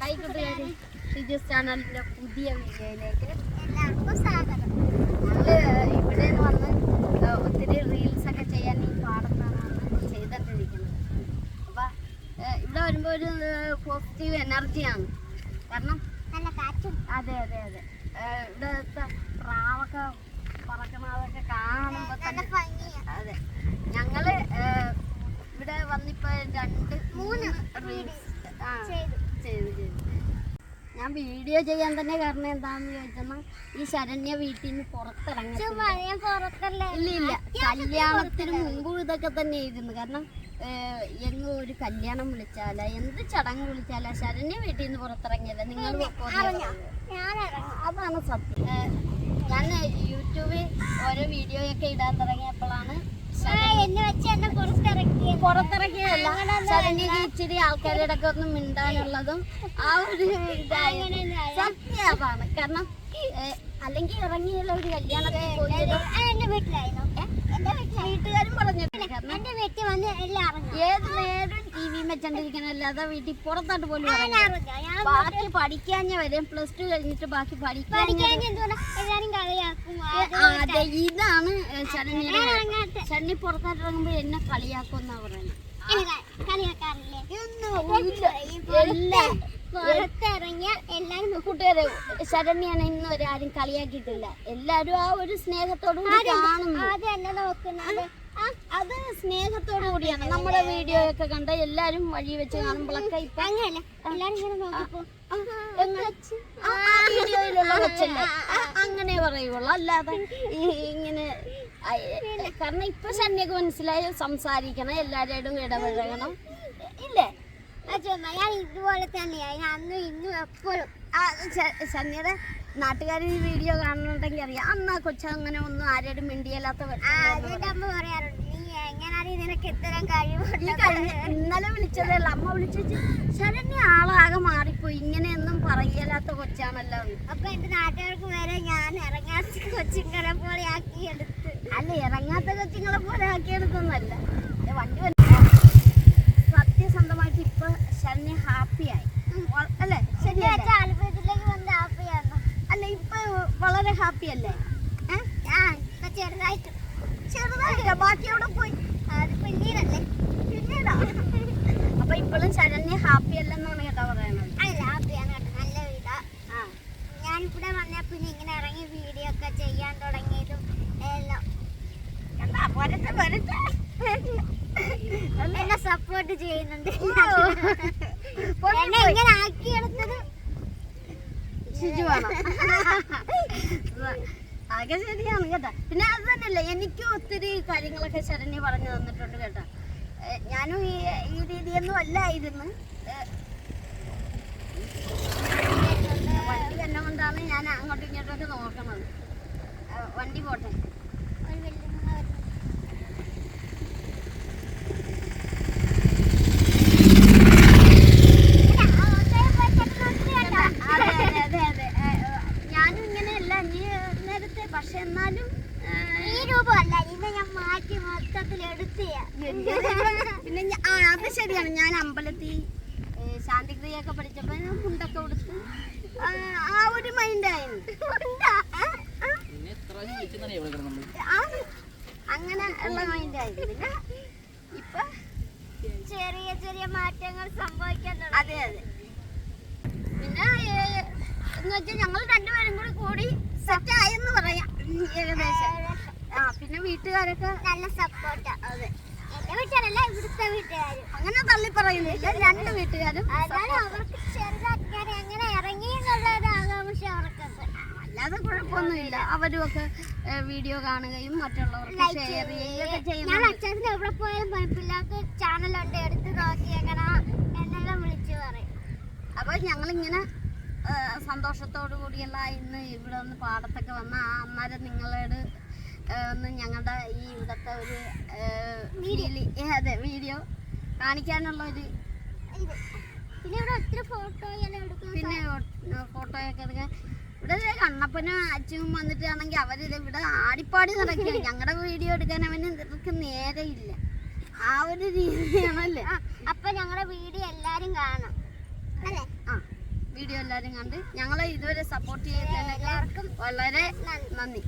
Hi കൂട്ടുകാരി ഷിജുസ് ചാനലിന്റെ പുതിയ വീഡിയോയിലേക്ക് എല്ലാവർക്കും സ്വാഗതം. ഞങ്ങൾ ഇവിടെ വന്ന് ഒത്തിരി റീൽസ് ഒക്കെ ചെയ്യാൻ ഈ പാടത്താണ് ചെയ്തിട്ടിരിക്കുന്നത് അപ്പൊ ഏഹ്, ഇവിടെ വരുമ്പോൾ ഒരു പോസിറ്റീവ് എനർജിയാണ് കാരണം നല്ല കാറ്റും. അതെ അതെ അതെ. ഇവിടുത്തെ പ്രാവൊക്കെ പറക്കണതൊക്കെ കാണുമ്പോൾ തന്നെ അതെ. ഞങ്ങൾ ഇവിടെ വന്നിപ്പോ രണ്ട് മൂന്ന് റീൽസ് ചെയ്തു. ഞാൻ വീഡിയോ ചെയ്യാൻ തന്നെ കാരണം എന്താണെന്ന് ചോദിച്ചാൽ ഈ ശരണ്യ വീട്ടിൽ നിന്ന് പുറത്തിറങ്ങി ഇല്ല കല്യാണത്തിന് മുമ്പ് ഇതൊക്കെ തന്നെ ആയിരുന്നു. കാരണം എങ്ങോ ഒരു കല്യാണം വിളിച്ചാല എന്ത് ചടങ്ങ് വിളിച്ചാല ശരണ്യ വീട്ടിൽ നിന്ന് പുറത്തിറങ്ങിയല്ല നിങ്ങൾ അതാണ് സത്യം. ഞാൻ യൂട്യൂബിൽ ഓരോ വീഡിയോയൊക്കെ ഇടാൻ തുടങ്ങിയപ്പോഴാണ് ആ, എന്നെ വെച്ച് എന്നെ പുറത്തിറക്കി പുറത്തിറങ്ങിയതല്ല ശരണ്യക്ക് ഇച്ചിരി ആൾക്കാരുടെ ഒക്കെ ഒന്ന് മിണ്ടാനുള്ളതും ആ ഒരു സത്യമാണ് സത്യം കാരണം അല്ലെങ്കിൽ ഇറങ്ങിയുള്ള ഒരു കല്യാണത്തിന് പോയി എന്റെ വീട്ടിലായിരുന്നു. വീട്ടുകാരും പറഞ്ഞു കാരണം എന്റെ വീട്ടിൽ വന്ന് എല്ലാം ഏത് നേരം വി വെച്ചോണ്ടിരിക്കണല്ലാതെ വീട്ടിൽ പുറത്തോട്ട് പോലും ഞാൻ ബാക്കി പഠിക്കാഞ്ഞ വരും. പ്ലസ് ടു കഴിഞ്ഞിട്ട് ബാക്കി പഠിക്കാൻ പഠിക്കാൻ എന്തുകൊണ്ട് എല്ലാരും കളിയാക്കും. അത് അതെ ഇതാണ് ഞാൻ അങ്ങനത്തെ ശരണ്യ പുറത്തോട്ട് ഇറങ്ങുമ്പോ എന്നെ പറയുന്നത്. എന്നെ കളിയാക്കാറില്ലേ പുറത്തിറങ്ങിയ എല്ലാരും കൂട്ടുകാരെ ശരണ്യാണ് ഇന്ന് ഒരാരും കളിയാക്കിയിട്ടില്ല. എല്ലാരും ആ ഒരു സ്നേഹത്തോടും കാണുന്നു. അത് സ്നേഹത്തോടു കൂടിയാണ്. നമ്മുടെ വീഡിയോ ഒക്കെ കണ്ട എല്ലാരും വഴി വെച്ച് കാണുമ്പോഴൊക്കെ ഇപ്പൊ വീഡിയോയിലുള്ള കൊച്ചല്ലേ? അങ്ങനെ പറയുള്ളൂ അല്ലാതെ ഇങ്ങനെ കാരണം ഇപ്പൊ ശരണ്യൊക്കെ മനസ്സിലായി സംസാരിക്കണം എല്ലാവരോടും ഇടപഴകണം. ഇല്ലേ. ആ ഞാൻ ഇതുപോലെ തന്നെയാ. ഞാൻ അന്നും ഇന്നും എപ്പോഴും ആ നാട്ടുകാരി നാട്ടുകാർ ഈ വീഡിയോ കാണുന്നുണ്ടെങ്കിൽ അറിയാം. അന്ന് ആ കൊച്ച അങ്ങനെ ഒന്നും ആരോടും മിണ്ടിയല്ലാത്ത പറയാറുണ്ട് നീ നിനക്ക് ഇത്തരം കഴിവുണ്ട് ഇന്നലെ വിളിച്ചതല്ല അമ്മ വിളിച്ചു ശരണ്യ ആളാകെ മാറിപ്പോയി. ഇങ്ങനെയൊന്നും പറയലാത്ത കൊച്ചാണല്ലോ. അപ്പൊ എന്റെ നാട്ടുകാർക്ക് വരെ ഞാൻ ഇറങ്ങാത്ത കൊച്ചുങ്ങളെ പോലെ ആക്കി എടുത്ത് അല്ല ഇറങ്ങാത്ത കൊച്ചുങ്ങളെ പോലെ ആക്കിയെടുത്തൊന്നല്ല എടുത്തൊന്നല്ല വണ്ടി വന്നു. സത്യസന്ധമായിട്ട് ഇപ്പൊ ശരണ്യ ഹാപ്പിയായി അല്ലേ ശരിയല്ലേ ആലപ്പുഴത്തിലേക്ക് വന്ന് ആപ്പിയാണ് അല്ല ഇപ്പൊ വളരെ ഹാപ്പി അല്ലേ? ചെറുതായിട്ട്. ബാക്കി അവിടെ പോയി? അത് പിന്നീടല്ലേ പിന്നീടാ അപ്പൊ ഇപ്പോഴും ശരണ്യ ഹാപ്പി അല്ലെന്നാണ് കേട്ടോ പറയുന്നത്. അല്ല കേട്ടോ. നല്ല വീടാ. ഞാൻ ഞാനിവിടെ വന്ന പിന്നെ ഇങ്ങനെ ഇറങ്ങി വീഡിയോ ഒക്കെ ചെയ്യാൻ തുടങ്ങിയതും എല്ലാം. എന്നെ സപ്പോർട്ട് ചെയ്യുന്നുണ്ട്. എന്നെ ആക്കി ഇങ്ങനെ അതൊക്കെ ശരിയാണ് കേട്ടോ. പിന്നെ അത് തന്നെയല്ല എനിക്കും ഒത്തിരി കാര്യങ്ങളൊക്കെ ശരണ്യ പറഞ്ഞു തന്നിട്ടുണ്ട് കേട്ടോ. ഞാനും ഈ ഈ രീതിയൊന്നും അല്ലായിരുന്നു വണ്ടി തന്നെ കൊണ്ടാണ് ഞാൻ അങ്ങോട്ടും ഇങ്ങോട്ടൊക്കെ നോക്കണത്. വണ്ടി പോട്ടെ ഒരു വെല്ലുമ്മ വരുന്നു. ഇല്ല, ആ ഓട്ടോയിൽ പോയി ചെന്ന് നോക്കി കണ്ടോ? അതെ അതെ അതെ അതെ ഏ, ഏ, ഞാനും ഇങ്ങനെയല്ല നീ നേരത്തെ പക്ഷെ എന്നാലും ഏ, ഈ രൂപമല്ല ഇന്ന് ഞാൻ മാറ്റി മൊത്തത്തിൽ എടുത്തിയാ പിന്നെ ആ അത് ശരിയാണ്. ഞാൻ അമ്പലത്തിൽ ശാന്തിക്രിയൊക്കെ പഠിച്ചപ്പോ ഞാൻ മുണ്ടൊക്കെ കൊടുത്ത് ആ, ഒരു മൈൻഡായിരുന്നു അങ്ങനെ ഉള്ള മൈൻഡായിരുന്നു പിന്നെ ഇപ്പൊ ചെറിയ ചെറിയ മാറ്റങ്ങൾ സംഭവിക്കാൻ തുടങ്ങി. അതെ അതെ. പിന്നെ എന്ന് വെച്ചാൽ ഞങ്ങൾ രണ്ടുപേരും കൂടി കൂടി സെറ്റ് ആയെന്ന് പറയാം. ഏകദേശം. ആ പിന്നെ വീട്ടുകാരൊക്കെ നല്ല സപ്പോർട്ടാ അതെ എന്റെ വീട്ടുകാരല്ല ഇവിടുത്തെ വീട്ടുകാരും അങ്ങനെ രണ്ട് വീട്ടുകാരും അവർക്ക് എങ്ങനെ ഇറങ്ങി ആകാംക്ഷ അവർക്കുണ്ട്. അല്ലാതെ കുഴപ്പമൊന്നുമില്ല. അവരും ഒക്കെ വീഡിയോ കാണുകയും മറ്റുള്ളവർക്ക് ഷെയർ ചെയ്യുകയൊക്കെ ഞാൻ എവിടെ പോയാലും ചാനലുണ്ട്. എടുത്ത് നോക്കിയേക്കണ എന്നെല്ലാം വിളിച്ചു പറയും. അപ്പോൾ ഞങ്ങളിങ്ങനെ സന്തോഷത്തോടു കൂടിയുള്ള ഇന്ന് ഇവിടെ ഒന്ന് പാടത്തൊക്കെ വന്ന ആ അന്നേരം നിങ്ങളോട് ഒന്ന് ഞങ്ങളുടെ ഈ ഇവിടുത്തെ ഒരു അതെ വീഡിയോ കാണിക്കാനുള്ള ഒരു പിന്നെ ഇവിടെ ഒത്തിരി ഫോട്ടോ പിന്നെ ഫോട്ടോയൊക്കെ എടുക്കാൻ. ഇവിടെ കണ്ണപ്പനും അച്ഛനും വന്നിട്ടാണെങ്കിൽ അവരിത് ഇവിടെ ആടിപ്പാടി നടക്കുക. ഞങ്ങളുടെ വീഡിയോ എടുക്കാൻ അവന് ഇവർക്ക് നേരെയില്ല ആ ഒരു രീതിയാണല്ലേ? അപ്പൊ ഞങ്ങളുടെ വീഡിയോ എല്ലാരും കാണും. അല്ലേ? ആ വീഡിയോ എല്ലാരും കണ്ട് ഞങ്ങളെ ഇതുവരെ സപ്പോർട്ട് ചെയ്തതിനൊക്കെ എല്ലാവർക്കും വളരെ. നന്ദി.